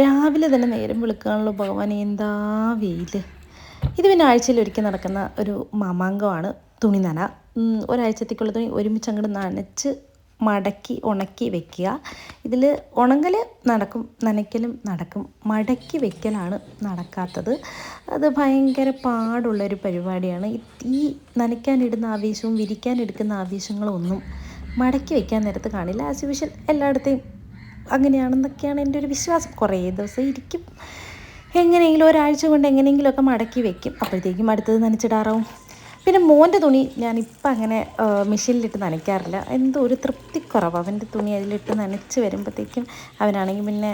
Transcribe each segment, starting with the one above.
രാവിലെ തന്നെ നേരം വിളിക്കാനുള്ള ഭഗവാൻ എന്താ വെയിൽ ഇത് പിന്നെ ആഴ്ചയിൽ ഒരിക്കൽ നടക്കുന്ന ഒരു മാമാങ്കമാണ് തുണി നന. ഒരാഴ്ചത്തേക്കുള്ള തുണി ഒരുമിച്ച് അങ്ങോട്ട് നനച്ച് മടക്കി ഉണക്കി വെക്കുക. ഇതിൽ ഉണങ്ങൽ നടക്കും നനയ്ക്കലും നടക്കും. മടക്കി വെക്കലാണ് നടക്കാത്തത്. അത് ഭയങ്കര പാടുള്ളൊരു പരിപാടിയാണ്. ഈ- നനയ്ക്കാനിടുന്ന ആവേശവും വിരിക്കാനെടുക്കുന്ന ആവേശങ്ങളും ഒന്നും മടക്കി വെക്കാൻ നേരത്ത് കാണില്ല. ആസ് യൂഷ്വൽ എല്ലായിടത്തെയും അങ്ങനെയാണെന്നൊക്കെയാണ് എന്റെ ഒരു വിശ്വാസം. കുറേ ദിവസം ഇരിക്കും. എങ്ങനെയെങ്കിലും ഒരാഴ്ച കൊണ്ട് എങ്ങനെയെങ്കിലുമൊക്കെ മടക്കി വെക്കും. അപ്പോഴത്തേക്കും അടുത്തത് നനച്ചിടാറാവും. പിന്നെ മോന്റെ തുണി ഞാനിപ്പോൾ അങ്ങനെ മെഷീനിലിട്ട് നനയ്ക്കാറില്ല. എന്തോ ഒരു തൃപ്തിക്കുറവ്. അവന്റെ തുണി അതിലിട്ട് നനച്ച് വരുമ്പോഴത്തേക്കും അവനാണെങ്കിൽ പിന്നെ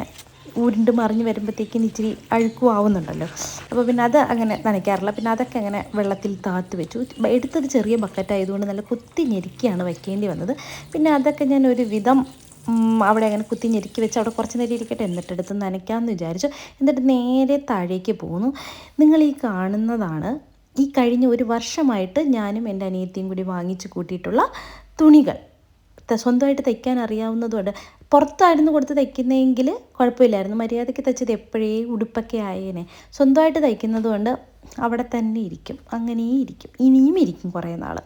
ഉരുണ്ട് മറിഞ്ഞ് വരുമ്പോഴത്തേക്കും ഇച്ചിരി അഴുക്കും ആവുന്നുണ്ടല്ലോ അപ്പോൾ പിന്നെ അത് അങ്ങനെ നനയ്ക്കാറില്ല. പിന്നെ അതൊക്കെ അങ്ങനെ വെള്ളത്തിൽ താത്ത് വെച്ചു. എടുത്തത് ചെറിയ ബക്കറ്റ് ആയതുകൊണ്ട് നല്ല കുത്തി ഞെരുക്കിയാണ് വയ്ക്കേണ്ടി വന്നത്. പിന്നെ അതൊക്കെ ഞാൻ ഒരു വിധം അവിടെ അങ്ങനെ കുത്തി ഞെരുക്കി വെച്ച് അവിടെ കുറച്ച് നേരം ഇരിക്കട്ടെ. എന്നിട്ട് എടുത്ത് നനയ്ക്കാമെന്ന് വിചാരിച്ചു. എന്നിട്ട് നേരെ താഴേക്ക് പോന്നു. നിങ്ങൾ ഈ കാണുന്നതാണ് ഈ കഴിഞ്ഞ ഒരു വർഷമായിട്ട് ഞാനും എന്റെ അനിയത്തിയും കൂടി വാങ്ങിച്ച് കൂട്ടിയിട്ടുള്ള തുണികൾ. സ്വന്തമായിട്ട് തയ്ക്കാൻ അറിയാവുന്നതുകൊണ്ട് പുറത്തായിരുന്നു കൊടുത്ത് തയ്ക്കുന്നതെങ്കിൽ കുഴപ്പമില്ലായിരുന്നു. മര്യാദയ്ക്ക് തയ്ച്ചത് എപ്പോഴേ ഉടുപ്പൊക്കെ ആയേനെ. സ്വന്തമായിട്ട് തയ്ക്കുന്നത് കൊണ്ട് അവിടെ തന്നെ ഇരിക്കും. അങ്ങനെയും ഇരിക്കും. ഇനിയും ഇരിക്കും കുറേ നാൾ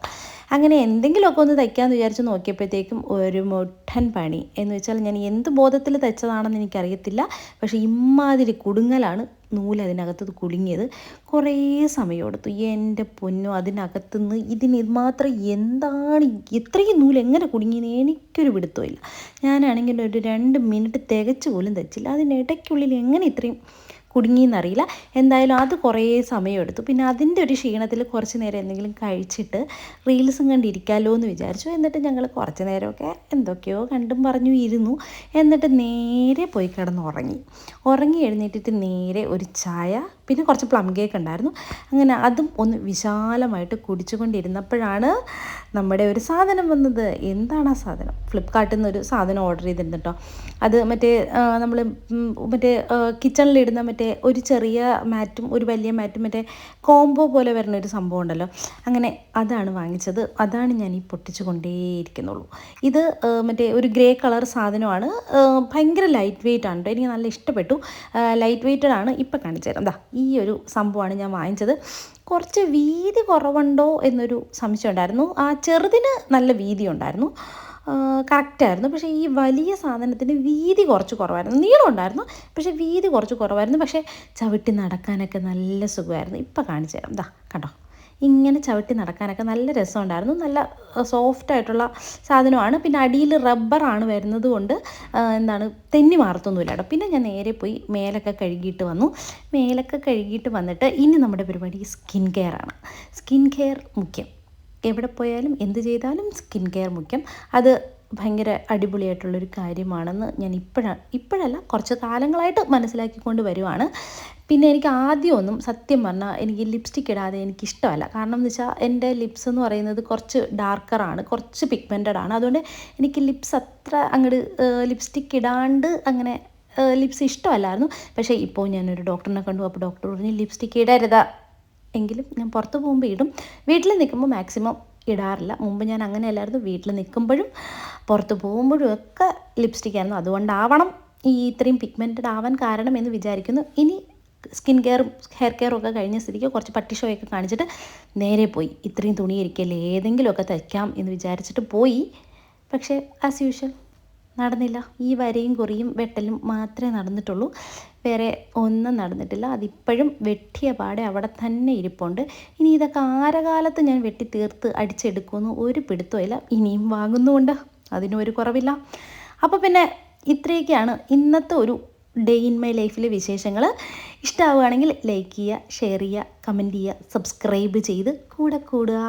അങ്ങനെ എന്തെങ്കിലുമൊക്കെ ഒന്ന് തയ്ക്കാമെന്ന് വിചാരിച്ച് നോക്കിയപ്പോഴത്തേക്കും ഒരു മുട്ടൻ പണി. എന്ന് വെച്ചാൽ ഞാൻ എന്ത് ബോധത്തിൽ തയ്ച്ചതാണെന്ന് എനിക്കറിയത്തില്ല. പക്ഷേ ഇമ്മാതിരി കുടുങ്ങലാണ് നൂൽ അതിനകത്ത് കുടുങ്ങിയത്. കുറേ സമയം എടുത്തു. എന്റെ പൊന്നോ അതിനകത്തുനിന്ന് ഇതിന് മാത്രം എന്താണ് ഇത്രയും നൂൽ എങ്ങനെ കുടുങ്ങിയെന്ന് എനിക്കൊരു പിടുത്തമില്ല. ഞാനാണെങ്കിൽ ഒരു രണ്ട് മിനിറ്റ് തികച്ചു പോലും തയ്ച്ചില്ല. അതിനിടയ്ക്കുള്ളിൽ എങ്ങനെ ഇത്രയും കുടുങ്ങിയെന്നറിയില്ല. എന്തായാലും അത് കുറേ സമയമെടുത്തു. പിന്നെ അതിന്റെ ഒരു ക്ഷീണത്തിൽ കുറച്ച് നേരം എന്തെങ്കിലും കഴിച്ചിട്ട് റീൽസും കണ്ടിരിക്കാമല്ലോ എന്ന് വിചാരിച്ചു. എന്നിട്ട് ഞങ്ങൾ കുറച്ച് നേരമൊക്കെ എന്തൊക്കെയോ കണ്ടും പറഞ്ഞു ഇരുന്നു. എന്നിട്ട് നേരെ പോയി കിടന്ന് ഉറങ്ങി ഉറങ്ങി എഴുന്നേറ്റിട്ട് നേരെ ഒരു ചായ പിന്നെ കുറച്ച് പ്ലം കേക്ക് ഉണ്ടായിരുന്നു. അങ്ങനെ അതും ഒന്ന് വിശാലമായിട്ട് കുടിച്ചുകൊണ്ടിരുന്നപ്പോഴാണ് നമ്മുടെ ഒരു സാധനം വന്നത്. എന്താണ് ആ സാധനം? ഫ്ലിപ്കാർട്ടിൽ നിന്ന് ഒരു സാധനം ഓർഡർ ചെയ്തിരുന്നു കേട്ടോ അത് മറ്റേ നമ്മൾ മറ്റേ കിച്ചണിലിടുന്ന മറ്റേ ഒരു ചെറിയ മാറ്റും ഒരു വലിയ മാറ്റും മറ്റേ കോംബോ പോലെ വരുന്ന ഒരു സംഭവം ഉണ്ടല്ലോ. അങ്ങനെ അതാണ് വാങ്ങിച്ചത്. അതാണ് ഞാൻ ഈ പൊട്ടിച്ചു കൊണ്ടേയിരിക്കുന്നുള്ളൂ ഇത് മറ്റേ ഒരു ഗ്രേ കളർ സാധനമാണ്. ഭയങ്കര ലൈറ്റ് വെയിറ്റ് ആണ് കേട്ടോ എനിക്ക് നല്ല ഇഷ്ടപ്പെട്ടു. ലൈറ്റ് വെയ്റ്റഡ് ആണ് ഇപ്പം കാണിച്ചു തരാം ഈ ഒരു സംഭവമാണ് ഞാൻ വാങ്ങിച്ചത്. കുറച്ച് വീതി കുറവുണ്ടോ എന്നൊരു സംശയം ഉണ്ടായിരുന്നു. ആ ചെറുതിന് നല്ല വീതി ഉണ്ടായിരുന്നു. കറക്റ്റായിരുന്നു പക്ഷേ ഈ വലിയ സാധനത്തിന് വീതി കുറച്ച് കുറവായിരുന്നു. നീളം ഉണ്ടായിരുന്നു. പക്ഷേ വീതി കുറച്ച് കുറവായിരുന്നു. പക്ഷേ ചവിട്ടി നടക്കാനൊക്കെ നല്ല സുഖമായിരുന്നു. ഇപ്പം കാണിച്ചു തരാം. ദാ കണ്ടോ? ഇങ്ങനെ ചവിട്ടി നടക്കാനൊക്കെ നല്ല രസമുണ്ടായിരുന്നു. നല്ല സോഫ്റ്റ് ആയിട്ടുള്ള സാധനമാണ്. പിന്നെ അടിയിൽ റബ്ബറാണ് വരുന്നത് കൊണ്ട് എന്താണ് തെന്നി മാറത്തൊന്നുമില്ല കേട്ടോ. പിന്നെ ഞാൻ നേരെ പോയി മേലൊക്കെ കഴുകിയിട്ട് വന്നു. മേലൊക്കെ കഴുകിയിട്ട് വന്നിട്ട് ഇനി നമ്മുടെ പരിപാടി സ്കിൻ കെയർ ആണ്. സ്കിൻ കെയർ മുഖ്യം. എവിടെ പോയാലും എന്ത് ചെയ്താലും സ്കിൻ കെയർ മുഖ്യം. അത് ഭയങ്കര അടിപൊളിയായിട്ടുള്ളൊരു കാര്യമാണെന്ന് ഞാൻ ഇപ്പോഴാണ് ഇപ്പോഴല്ല കുറച്ച് കാലങ്ങളായിട്ട് മനസ്സിലാക്കിക്കൊണ്ട് വരുവാണ്. പിന്നെ എനിക്ക് ആദ്യമൊന്നും സത്യം പറഞ്ഞാൽ എനിക്ക് ലിപ്സ്റ്റിക് ഇടാതെ എനിക്കിഷ്ടമല്ല. കാരണം എന്ന് വെച്ചാൽ എന്റെ ലിപ്സ് എന്ന് പറയുന്നത് കുറച്ച് ഡാർക്കറാണ് കുറച്ച് പിഗ്മെന്റഡ് ആണ്. അതുകൊണ്ട് എനിക്ക് ലിപ്സ് അത്ര അങ്ങോട്ട് ലിപ്സ്റ്റിക് ഇടാണ്ട് അങ്ങനെ ലിപ്സ് ഇഷ്ടമല്ലായിരുന്നു. പക്ഷേ ഇപ്പോൾ ഞാനൊരു ഡോക്ടറിനെ കണ്ടു അപ്പോൾ ഡോക്ടർ പറഞ്ഞു ലിപ്സ്റ്റിക് ഇടരുത്. എങ്കിലും ഞാൻ പുറത്ത് പോകുമ്പോൾ ഇടും. വീട്ടിൽ നിൽക്കുമ്പോൾ മാക്സിമം ഇടാറില്ല. മുമ്പ് ഞാൻ അങ്ങനെ അങ്ങനെയല്ലായിരുന്നു. വീട്ടിൽ നിൽക്കുമ്പോഴും പുറത്ത് പോകുമ്പോഴും ഒക്കെ ലിപ്സ്റ്റിക് ആയിരുന്നു. അതുകൊണ്ടാവണം ഈ ഇത്രയും പിഗ്മെന്റഡ് ആവാൻ കാരണം എന്ന് വിചാരിക്കുന്നു. ഇനി സ്കിൻ കെയറും ഹെയർ കെയറും ഒക്കെ കഴിഞ്ഞ സ്ഥിതിക്ക് കുറച്ച് പട്ടി ഷോയൊക്കെ കാണിച്ചിട്ട് നേരെ പോയി. ഇത്രയും തുണിയിരിക്കല്ലേ ഏതെങ്കിലുമൊക്കെ തയ്ക്കാം എന്ന് വിചാരിച്ചിട്ട് പോയി. പക്ഷേ ആസ് യൂഷ്വൽ നടന്നില്ല. ഈ വരയും കുറിയും വെട്ടലും മാത്രമേ നടന്നിട്ടുള്ളൂ. വേറെ ഒന്നും നടന്നിട്ടില്ല. അതിപ്പോഴും വെട്ടിയ പാടെ അവിടെ തന്നെ ഇരിപ്പുണ്ട്. ഇനി ഇതൊക്കെ ആരകാലത്ത് ഞാൻ വെട്ടി തീർത്ത് അടിച്ചെടുക്കുമെന്ന് ഒരു പിടുത്തമില്ല ഇനിയും വാങ്ങുന്നുമുണ്ട്. അതിനും ഒരു കുറവില്ല. അപ്പോൾ പിന്നെ ഇത്രയൊക്കെയാണ് ഇന്നത്തെ ഒരു ഡേ ഇൻ മൈ ലൈഫിലെ വിശേഷങ്ങൾ ഇഷ്ടമാവുകയാണെങ്കിൽ ലൈക്ക് ചെയ്യുക ഷെയർ ചെയ്യുക കമന്റ് ചെയ്യുക സബ്സ്ക്രൈബ് ചെയ്ത് കൂടെ കൂടുക.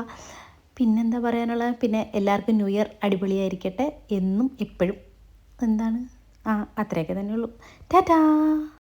പിന്നെന്താ പറയാനുള്ളത്? പിന്നെ എല്ലാവർക്കും ന്യൂ ഇയർ അടിപൊളിയായിരിക്കട്ടെ എന്നും എപ്പോഴും. എന്താണ്? ആ അത്രയൊക്കെ തന്നെയുള്ളൂ. ടാറ്റാ!